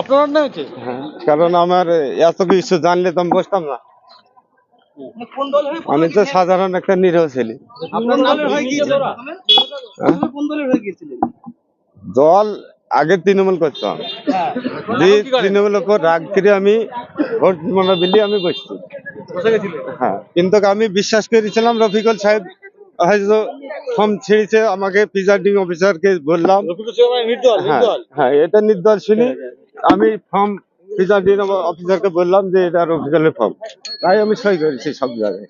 আপনার হচ্ছে হ্যাঁ, কারণ আমার এত কিছু জানলে তো আমি বসতাম না। আমি তো সাধারণ একটা নিরীহ ছেলে? হয়ে? দল আগে তৃণমূল করতাম যে তৃণমূল উপর রাগ করে আমি ভোট মনে বিলি আমি বসছি হ্যাঁ কিন্তু আমি বিশ্বাস করেছিলাম রফিকুল সাহেব হয়তো ফর্ম ছেড়েছে আমাকে প্রিজাইডিং অফিসারকে বললাম রফিকুল সাহেব মানে নির্দল হ্যাঁ হ্যাঁ এটা নির্দল শুনি আমি ফর্ম প্রিজাইডিং অফিসারকে বললাম যে এটা রফিকুলের ফর্ম তাই আমি সই করেছি সব জায়গায়